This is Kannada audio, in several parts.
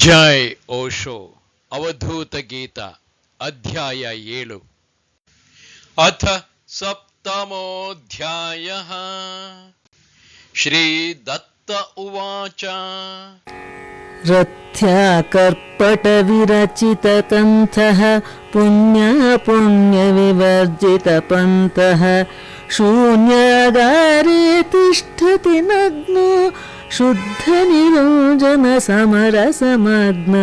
ಜೈ ಓಶೋ ಅವಧೂತ ಗೀತ ಅಧ್ಯಾಯ ಏಳು ಅಥ ಸಪ್ತಮೋಧ್ಯಾಯ ಶ್ರೀ ದತ್ತ ಉವಾಚ रथ्या कर्पटविरचिततन्थः पुण्या पुण्यविवर्जितपन्तः शून्यागारे तिष्ठति नग्नो ಶುದ್ಧ ನಿರೋಜನ ಸಮರ ಸಮಗ್ನ.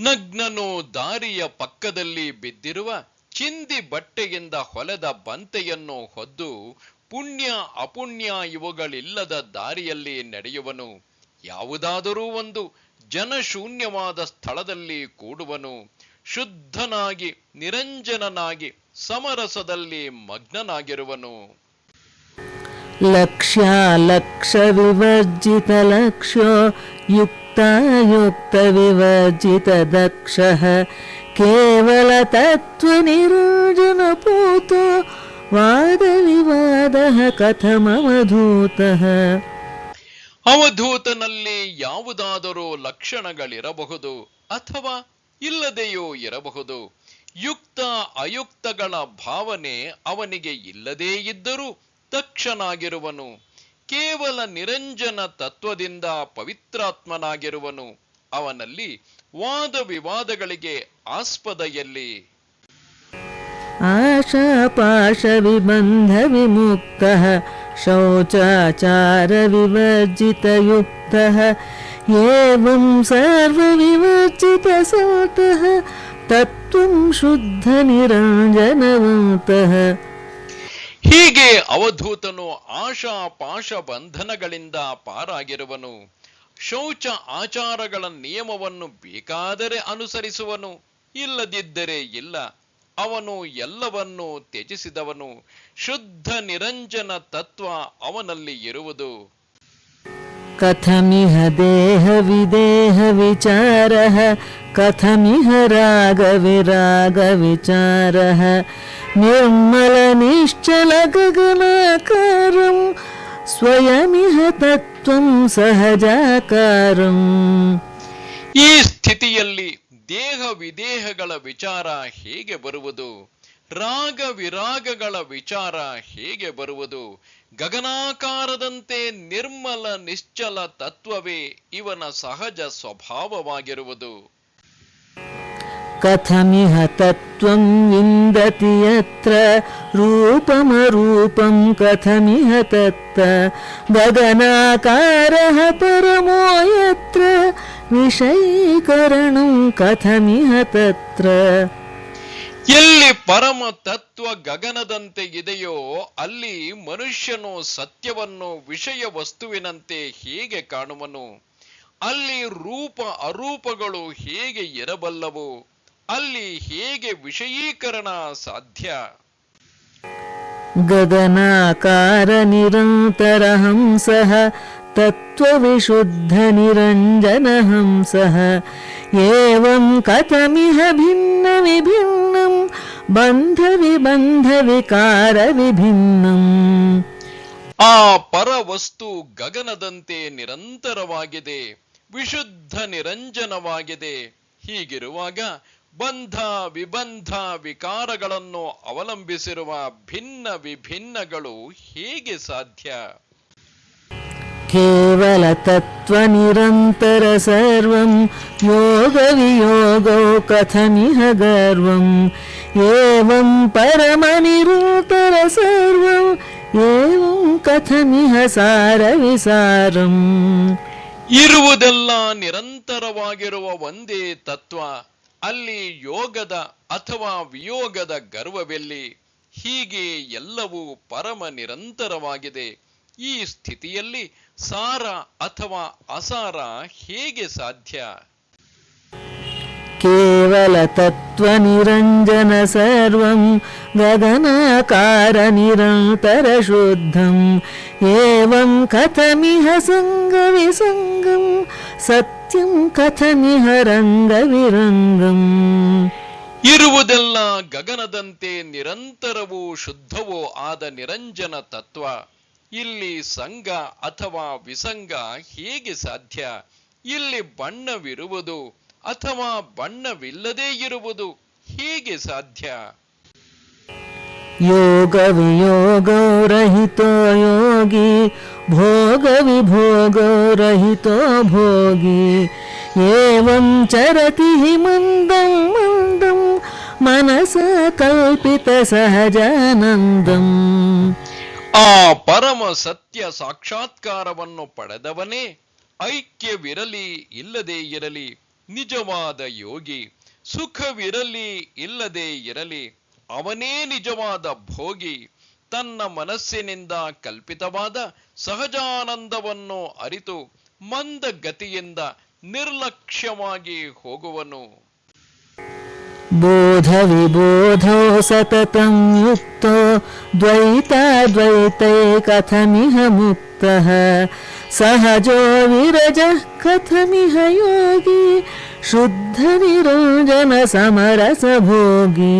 ನಗ್ನನು ದಾರಿಯ ಪಕ್ಕದಲ್ಲಿ ಬಿದ್ದಿರುವ ಚಿಂದಿ ಬಟ್ಟೆಯಿಂದ ಹೊಲದ ಬಂತೆಯನ್ನು ಹೊದ್ದು ಪುಣ್ಯ ಅಪುಣ್ಯ ಇವುಗಳಿಲ್ಲದ ದಾರಿಯಲ್ಲಿ ನಡೆಯುವನು. ಯಾವುದಾದರೂ ಒಂದು ಜನಶೂನ್ಯವಾದ ಸ್ಥಳದಲ್ಲಿ ಕೂಡುವನು. ಶುದ್ಧನಾಗಿ, ನಿರಂಜನನಾಗಿ, ಸಮರಸದಲ್ಲಿ ಮಗ್ನನಾಗಿರುವನು. लक्ष्यालक्षविवर्जितलक्ष्यो युक्तायुक्तविवर्जितदक्षः केवलतत्त्वनिरोजनपूतो वादविवादः कथमवधूतः ಅವಧೂತನಲ್ಲಿ ಯಾವುದಾದರೂ ಲಕ್ಷಣಗಳಿರಬಹುದು ಅಥವಾ ಇಲ್ಲದೆಯೂ ಇರಬಹುದು ಯುಕ್ತ ಅಯುಕ್ತಗಳ ಭಾವನೆ ಅವನಿಗೆ ಇಲ್ಲದೇ ಇದ್ದರೂ ತಕ್ಷನಾಗಿರುವನು ಕೇವಲ ನಿರಂಜನ ತತ್ವದಿಂದ ಪವಿತ್ರಾತ್ಮನಾಗಿರುವನು. ಅವನಲ್ಲಿ ವಾದ ವಿವಾದಗಳಿಗೆ ಆಸ್ಪದ ಎಲ್ಲಿ ಆಶಾ ಪಾಶ ವಿಬಂಧ ವಿಮುಕ್ತ ಶೌಚಾಚಾರ ವಿವರ್ಜಿತಯುಕ್ತ ಏವಂ ಸರ್ವವಿವರ್ಜಿತ ಸಾತಃ ತತ್ವಂ ಶುದ್ಧ ನಿರಂಜನವಂತಃ ಹೀಗೆ ಅವಧೂತನು ಆಶಾ ಪಾಶ ಬಂಧನಗಳಿಂದ ಪಾರಾಗಿರುವನು. ಶೌಚ ಆಚಾರಗಳ ನಿಯಮವನ್ನು ಬೇಕಾದರೆ ಅನುಸರಿಸುವನು. ಇಲ್ಲದಿದ್ದರೆ ಇಲ್ಲ. ಅವನು ಎಲ್ಲವನ್ನೂ ತ್ಯಜಿಸಿದವನು. ಶುದ್ಧ ನಿರಂಜನ ತತ್ವ ಅವನಲ್ಲಿ ಇರುವುದು. ಕಥಮಿಹ ದೇಹ ವಿದೇಹ ವಿಚಾರ. ಕಥಮಿಹ ರಾಗ ವಿರಾಗ ವಿಚಾರ. ನಿರ್ಮಲ निर्मलनिश्चलगगनाकारं स्वयमिह तत्त्वं सहजाकारम् ಈ ಸ್ಥಿತಿಯಲ್ಲಿ ದೇಹ ವಿದೇಹಗಳ ವಿಚಾರ ಹೇಗೆ ಬರುವುದು ರಾಗ ವಿರಾಗಗಳ ವಿಚಾರ ಹೇಗೆ ಬರುವುದು ಗಗನಾಕಾರದಂತೆ ನಿರ್ಮಲ ನಿಶ್ಚಲ ತತ್ವವೇ ಇವನ ಸಹಜ ಸ್ವಭಾವವಾಗಿರುವುದು कथमिह तत्त्वं विन्दति यत्र रूपमरूपं कथमिह तत्त गगनाकारः परमो यत्र विषयीकरणं कथमिह तत्र ಎಲ್ಲಿ ಪರಮ ತತ್ವ ಗಗನದಂತೆ ಇದೆಯೋ ಅಲ್ಲಿ ಮನುಷ್ಯನು ಸತ್ಯವನ್ನು ವಿಷಯ ವಸ್ತುವಿನಂತೆ ಹೇಗೆ ಕಾಣುವನು ಅಲ್ಲಿ ರೂಪ ಅರೂಪಗಳು ಹೇಗೆ ಇರಬಲ್ಲವು ಅಲ್ಲಿ ಹೇಗೆ ವಿಷಯೀಕರಣ ಸಾಧ್ಯ? ಗಗನಾಕಾರ ನಿರಂತರ ಹಂಸಃ ತತ್ವವಿಶುದ್ಧ ನಿರಂಜನ ಹಂಸಃ. ಏವಂ ಕಥಮಿಹ ಭಿನ್ನ ವಿಭಿನ್ನಂ ಬಂಧ ವಿಬಂಧ ವಿಕಾರ ವಿಭಿನ್ನಂ. ಆ ಪರವಸ್ತು ಗಗನದಂತೆ ನಿರಂತರವಾಗಿದೆ ವಿಶುದ್ಧ ನಿರಂಜನವಾಗಿದೆ. ಹೀಗಿರುವಾಗ ಬಂಧ ವಿಬಂಧ ವಿಕಾರಗಳನ್ನು ಅವಲಂಬಿಸಿರುವ ಭಿನ್ನ ವಿಭಿನ್ನಗಳು ಹೇಗೆ ಸಾಧ್ಯ? ಕೇವಲ ತತ್ವ ನಿರಂತರ ಸರ್ವಂ ಯೋಗ ವಿಯೋಗೋ ಕಥನಿಹ ಗರ್ವಂ. ಏವಂ ಪರಮ ನಿರೂತರ ಸರ್ವಂ ಏವಂ ಕಥನಿಹ ಸಾರ ವಿಸಾರಂ. ಇರುವುದೆಲ್ಲ ನಿರಂತರವಾಗಿರುವ ಒಂದೇ ತತ್ವ. ಅಲ್ಲಿ ಯೋಗದ ಅಥವಾ ವಿಯೋಗದ ಗರ್ವವೆಲ್ಲಿ ಹೀಗೆ ಎಲ್ಲವೂ ಪರಮ ನಿರಂತರವಾಗಿದೆ. ಈ ಸ್ಥಿತಿಯಲ್ಲಿ ಸಾರ ಅಥವಾ ಅಸಾರ ಹೇಗೆ ಸಾಧ್ಯ? ಕೇವಲ ತತ್ವ ನಿರಂಜನ ಸರ್ವಂ ಗಗನಾಕಾರ ನಿರಂತರ ಶುದ್ಧಂ ಏವಂ ಕಥಮಿಹ ಸಂಗ ವಿಸಂಗಂ ಸತ್ಯಂ ಕಥಮಿಹ ರಂಗವಿರಂಗಂ ಇರುವುದೆಲ್ಲ ಗಗನದಂತೆ ನಿರಂತರವೂ ಶುದ್ಧವೋ ಆದ ನಿರಂಜನ ತತ್ವ. ಇಲ್ಲಿ ಸಂಘ ಅಥವಾ ವಿಸಂಗ ಹೇಗೆ ಸಾಧ್ಯ? ಇಲ್ಲಿ ಬಣ್ಣವಿರುವುದು ಅಥವಾ ಬಣ್ಣವಿಲ್ಲದೇ ಇರುವುದು ಹೇಗೆ ಸಾಧ್ಯ? ಯೋಗ ವಿಯೋಗೋ ಯೋಗಿ ಭೋಗ ವಿಭೋಗ ಭೋಗಿ ಏವಂ ಚರತಿ ಮಂದಂ ಮಂದಂ, ಮನಸ ಕಲ್ಪಿತ ಸಹಜಾನಂದಂ. ಆ ಪರಮ ಸತ್ಯ ಸಾಕ್ಷಾತ್ಕಾರವನ್ನು ಪಡೆದವನೇ ಐಕ್ಯವಿರಲಿ, ಇಲ್ಲದೆ ಇರಲಿ, ನಿಜವಾದ ಯೋಗಿ, ಸುಖವಿರಲಿ, ಇಲ್ಲದೆ ಇರಲಿ ಅವನೇ ನಿಜವಾದ ಭೋಗಿ ತನ್ನ ಮನಸ್ಸಿನಿಂದ ಕಲ್ಪಿತವಾದ ಸಹಜಾನಂದವನ್ನು ಅರಿತು ಮಂದ ಗತಿಯಿಂದ ನಿರ್ಲಕ್ಷ್ಯವಾಗಿ ಹೋಗುವನು बोधविबोधौ सततं युक्तो द्वैताद्वैते कथमिह मुक्तः सहजो विरजः कथमिह योगी शुद्धनिरञ्जनसमरसभोगी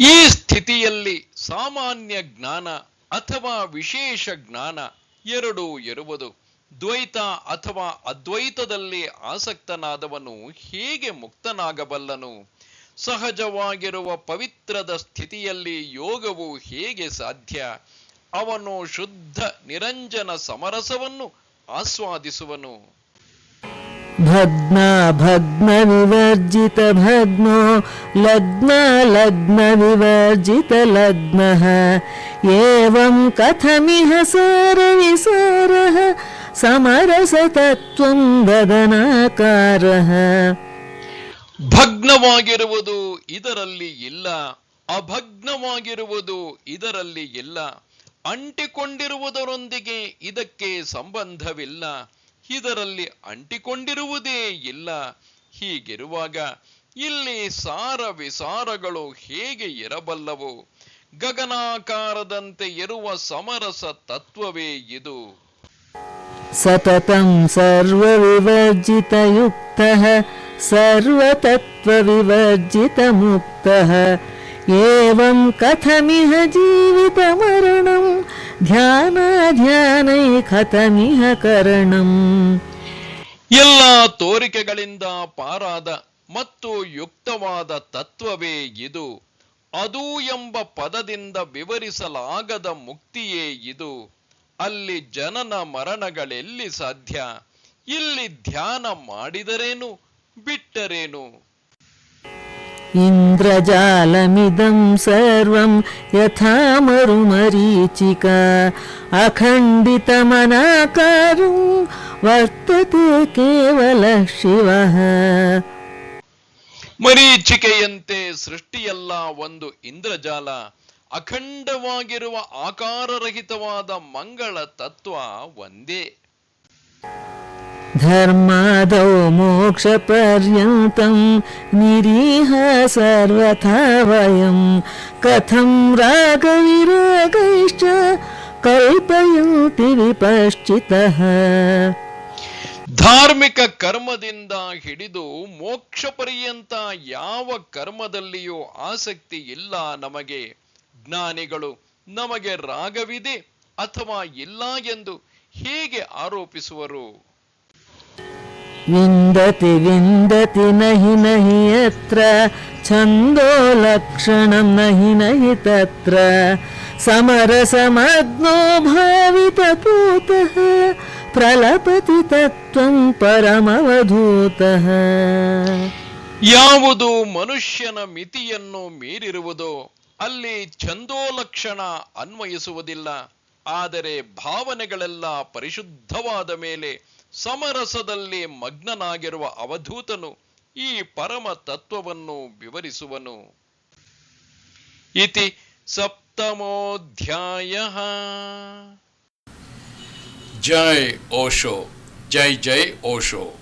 ಈ ಸ್ಥಿತಿಯಲ್ಲಿ ಸಾಮಾನ್ಯ ಜ್ಞಾನ ಅಥವಾ ವಿಶೇಷ ಜ್ಞಾನ ಎರಡೂ ಇರುವುದು. ದ್ವೈತ ಅಥವಾ ಅದ್ವೈತದಲ್ಲಿ ಆಸಕ್ತನಾದವನು ಹೇಗೆ ಮುಕ್ತನಾಗಬಲ್ಲನು? ಸಹಜವಾಗಿರುವ ಪವಿತ್ರದ ಸ್ಥಿತಿಯಲ್ಲಿ ಯೋಗವು ಹೇಗೆ ಸಾಧ್ಯ? ಅವನು ಶುದ್ಧ ನಿರಂಜನ ಸಮರಸವನ್ನು ಆಸ್ವಾದಿಸುವನು. भग्ना भग्नविवर्जितभग्नो लग्ना लग्नविवर्जितलग्नः एवं कथमिह सारविसारः समरसतत्त्वं वदनाकारः ಭಗ್ನವಾಗಿರುವುದು ಇದರಲ್ಲಿ ಇಲ್ಲ ಅಭಗ್ನವಾಗಿರುವುದು ಇದರಲ್ಲಿ ಇಲ್ಲ ಅಂಟಿಕೊಂಡಿರುವುದರೊಂದಿಗೆ ಇದಕ್ಕೆ ಸಂಬಂಧವಿಲ್ಲ ಇದರಲ್ಲಿ ಅಂಟಿಕೊಂಡಿರುವುದೇ ಇಲ್ಲ. ಹೀಗಿರುವಾಗ ಇಲ್ಲಿ ಸಾರ ವಿಸಾರಗಳು ಹೇಗೆ ಇರಬಲ್ಲವು? ಗಗನಾಕಾರದಂತೆ ಇರುವ ಸಮರಸ ತತ್ವವೇ ಇದು. ಸತತಂ ಸರ್ವವಿವರ್ಜಿತಯುಕ್ತಃ ಸರ್ವತತ್ವವಿವರ್ಜಿತ ಮುಕ್ತ ಏವಂ ఏం కథమిహ జీవితమరణం ಧ್ಯಾನಾಧ್ಯಾನೈ ಕಥಮಿಹ ಕರಣಂ ಎಲ್ಲ ತೋರಿಕೆಗಳಿಂದ ಪಾರಾದ ಮತ್ತು ಯುಕ್ತವಾದ ತತ್ವವೇ ಇದು. ಅದು ಎಂಬ ಪದದಿಂದ ವಿವರಿಸಲಾಗದ ಮುಕ್ತಿಯೇ ಇದು. ಅಲ್ಲಿ ಜನನ ಮರಣಗಳೆಲ್ಲಿ ಸಾಧ್ಯ? ಇಲ್ಲಿ ಧ್ಯಾನ ಮಾಡಿದರೇನು, ಬಿಟ್ಟರೇನು? इन्द्रजालमिदं सर्वं यथा मरुमरीचिका अखण्डितमनाकारं वर्तते केवलः शिवः ಮರೀಚಿಕೆಯಂತೆ ಸೃಷ್ಟಿಯಲ್ಲ ಒಂದು ಇಂದ್ರಜಾಲ ಅಖಂಡವಾಗಿರುವ ಆಕಾರರಹಿತವಾದ ಮಂಗಳ ತತ್ವ ಒಂದೇ धर्मादौ मोक्षपर्यन्तं निरीह सर्वथा वयं कथं रागविरागैश्च कल्पयन्ति विपश्चितः ಧಾರ್ಮಿಕ ಕರ್ಮದಿಂದ ಹಿಡಿದು ಮೋಕ್ಷ ಪರ್ಯಂತ ಯಾವ ಕರ್ಮದಲ್ಲಿಯೂ ಆಸಕ್ತಿ ಇಲ್ಲ ನಮಗೆ ಜ್ಞಾನಿಗಳು ನಮಗೆ ರಾಗವಿದೆ ಅಥವಾ ಇಲ್ಲ ಎಂದು ಹೇಗೆ ಆರೋಪಿಸುವರು विन्दति विन्दति नहि नहि यत्र छन्दो लक्षणं नहि नहि तत्र समरसमग्नो भावितपूतः प्रलपति तत्त्वं परमवधूतः ಯಾವುದು ಮನುಷ್ಯನ ಮಿತಿಯನ್ನು ಮೀರಿರುವುದೋ ಅಲ್ಲಿ ಛಂದೋಲಕ್ಷಣ ಅನ್ವಯಿಸುವುದಿಲ್ಲ ಆದರೆ ಭಾವನೆಗಳೆಲ್ಲ ಪರಿಶುದ್ಧವಾದ ಮೇಲೆ ಸಮರಸದಲ್ಲಿ ಮಗ್ನನಾಗಿರುವ ಅವಧೂತನು ಈ ಪರಮ ತತ್ವವನ್ನು ವಿವರಿಸುವನು. ಇತಿ ಸಪ್ತಮೋಧ್ಯಾಯ. ಜೈ ಓಶೋ ಜೈ ಜೈ ಓಶೋ.